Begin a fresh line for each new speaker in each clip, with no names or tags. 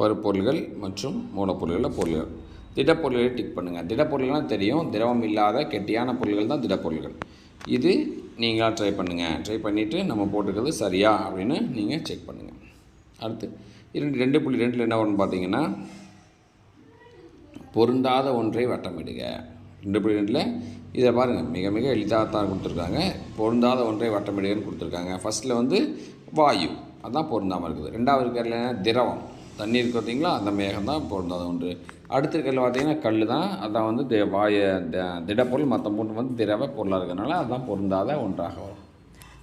பருப்பொருள்கள் மற்றும் மூலப்பொருள்களில் பொருள்கள் திடப்பொருள்களை டிக் பண்ணுங்கள் திடப்பொருள்கள்லாம் தெரியும். திரவம் இல்லாத கெட்டியான பொருள்கள் தான் திடப்பொருள்கள். இது நீங்களாக ட்ரை பண்ணுங்கள் ட்ரை பண்ணிவிட்டு நம்ம போட்டுக்கிறது சரியா அப்படின்னு நீங்கள் செக் பண்ணுங்கள் அடுத்து இரண்டு ரெண்டு புள்ளி ரெண்டில் என்ன வரும்னு பார்த்தீங்கன்னா பொருந்தாத ஒன்றை வட்டமிடுக. ரெண்டு புள்ளி ரெண்டில் இதை பாருங்கள் மிக மிக எளிதாக தான் கொடுத்துருக்காங்க. பொருந்தாத ஒன்றை வட்டமிடுகன்னு கொடுத்துருக்காங்க. ஃபஸ்ட்டில் வந்து வாயு. அதுதான் பொருந்தாமல் இருக்குது. ரெண்டாவது இருக்கிறதுல திரவம். தண்ணி இருக்கு பார்த்தீங்களா? அந்த மேகம் தான் பொருந்தாத ஒன்று. அடுத்த இருக்கிறதுல பார்த்தீங்கன்னா கல் தான். அதான் வந்து தி- வாய த- திடப்பொருள் மற்ற மூணு வந்து திரவ பொருளாக இருக்கிறதுனால அதுதான் பொருந்தாத ஒன்றாக வரும்.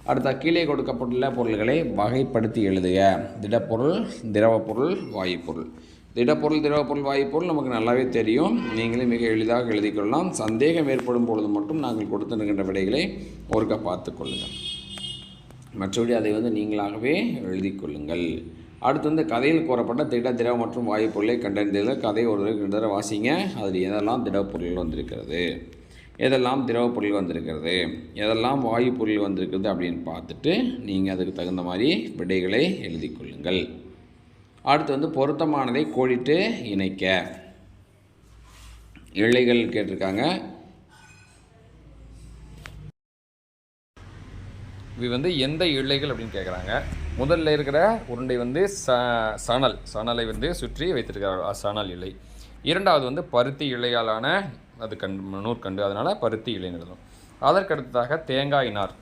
அடுத்த கீழே கொடுக்கப்பட்டுள்ள பொருள்களை வகைப்படுத்தி எழுதுக. திடப்பொருள் திரவப்பொருள் வாயுப்பொருள். திடப்பொருள் திரவப்பொருள் வாயுப்பொருள் நமக்கு நல்லாவே தெரியும். நீங்களே மிக எளிதாக எழுதிக்கொள்ளலாம் சந்தேகம் ஏற்படும் பொழுது மட்டும் நாங்கள் கொடுத்திருக்கின்ற விடைகளை ஒருக்க பார்த்து கொள்ளுங்கள். மற்றபடி அதை வந்து நீங்களாகவே எழுதிக்கொள்ளுங்கள் அடுத்து வந்து கதையில் கூறப்பட்ட திட திரவ மற்றும் வாயு பொருளை கண்டறிந்ததில் கதை ஒரு ரெண்டு தடவை வாசிங்க. அதில் எதெல்லாம் திடப்பொருள் வந்திருக்கிறது? எதெல்லாம் திரவ பொருள் வந்திருக்கிறது? எதெல்லாம் வாயு பொருள் வந்திருக்கிறது அப்படின்னு பார்த்துட்டு நீங்கள் அதுக்கு தகுந்த மாதிரி விடைகளை எழுதி கொள்ளுங்கள். அடுத்து வந்து பொருத்தமானதை கோடிட்டு இணைக்க. இழைகள் கேட்டிருக்காங்க.
இது வந்து எந்த இழைகள் அப்படின்னு கேட்குறாங்க. முதல்ல இருக்கிற உருண்டை வந்து ச சணல் சணலை வந்து சுற்றி வைத்திருக்கிறார் சணல் இலை. இரண்டாவது வந்து பருத்தி இலையாலான அது கண் நூற்கண்டு அதனால் பருத்தி இலைன்னு எழுதணும் அதற்கடுத்ததாக தேங்காய் நார்.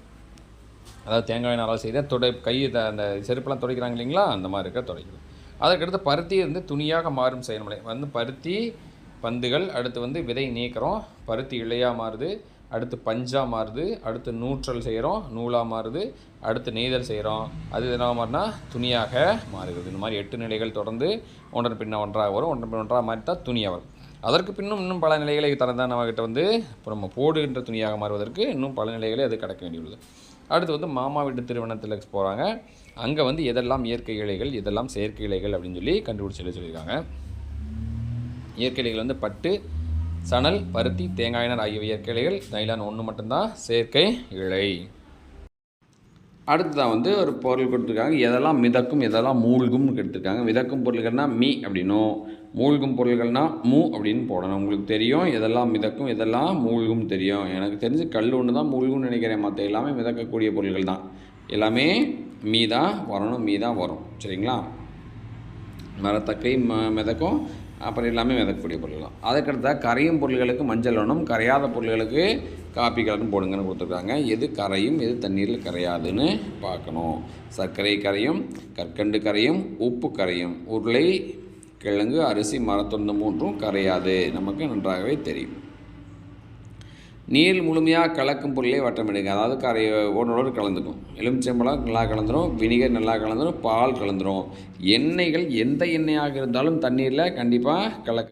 அதாவது தேங்காய் நாரால் செய்த தொடை கை த- அந்த செருப்பெல்லாம் துடைக்கிறாங்க இல்லைங்களா? அந்த மாதிரி இருக்க துடைக்கிறது. அதற்கடுத்து பருத்தி வந்து துணியாக மாறும் செயல்முறை. வந்து பருத்தி பந்துகள் அடுத்து வந்து விதை நீக்கிறோம். பருத்தி இலையாக மாறுது. அடுத்து பஞ்சா மாறுது அடுத்து நூற்றல் செய்கிறோம் நூலாக மாறுது அடுத்து நெய்தல் செய்கிறோம். அது என்ன மாறினா துணியாக மாறுகிறது. இந்த மாதிரி எட்டு நிலைகள் தொடர்ந்து ஒன்றன் பின்ன ஒன்றாக வரும் ஒன்றன் பின்ன ஒன்றாக மாறி தான் துணியாக வரும். அதற்கு பின்னும் இன்னும் பல நிலைகளை தரதான் நம்மகிட்ட வந்து இப்போ நம்ம போடுகின்ற துணியாக மாறுவதற்கு இன்னும் பல நிலைகளை அது கடக்க வேண்டியுள்ளது. அடுத்து வந்து மாமா வீட்டு திருமணத்தில் போகிறாங்க அங்கே வந்து எதெல்லாம் இயற்கை இலைகள் எதெல்லாம் செயற்கை இலைகள் அப்படின்னு சொல்லி கண்டுபிடிச்சி சொல்லியிருக்காங்க. இயற்கை இலைகள் வந்து பட்டு சணல் பருத்தி தேங்காயினர் ஆகியவை இயற்கை இலைகள் நைலான் ஒன்று மட்டும்தான் செயற்கை இழை
அடுத்ததான் வந்து ஒரு பொருள் கொடுத்துருக்காங்க. எதெல்லாம் மிதக்கும் எதெல்லாம் மூழ்கும் எடுத்துருக்காங்க மிதக்கும் பொருள்கள்னா மீ அப்படின்னும் மூழ்கும் பொருள்கள்னால் மூ அப்படின்னு போடணும். உங்களுக்கு தெரியும் எதெல்லாம் மிதக்கும் எதெல்லாம் மூழ்கும் தெரியும். எனக்கு தெரிஞ்சு கல் ஒன்று தான் மூழ்கும்னு நினைக்கிறேன். மற்ற எல்லாமே மிதக்கக்கூடிய பொருள்கள் தான். எல்லாமே மீ தான் வரணும் மீ தான் வரும். சரிங்களா? மரத்தக்கை ம மிதக்கும். அப்புறம் எல்லாமே மிதக்கக்கூடிய பொருள் தான். கரையும் பொருள்களுக்கு மஞ்சள் வேணும் கரையாத பொருள்களுக்கு காப்பி கலர்னு போடுங்கன்னு கொடுத்துருக்காங்க. எது கரையும் எது தண்ணீரில் கரையாதுன்னு பார்க்கணும். சர்க்கரை கரையும் கற்கண்டு கரையும் உப்பு கரையும். உருளை கிழங்கு அரிசி மரத்தொண்டு மூன்றும் கரையாது. நமக்கு நன்றாகவே தெரியும். நீர் முழுமையாக கலக்கும் பொருளே வட்டமிடுங்க அதாவது கரை ஒன்றோடு கலந்துக்கும். எலுமிச்சம்பழம் நல்லா கலந்துடும் வினிகர் நல்லா கலந்துடும் பால் கலந்துரும். எண்ணெய்கள் எந்த எண்ணெயாக இருந்தாலும் தண்ணீரில் கண்டிப்பாக கலக்க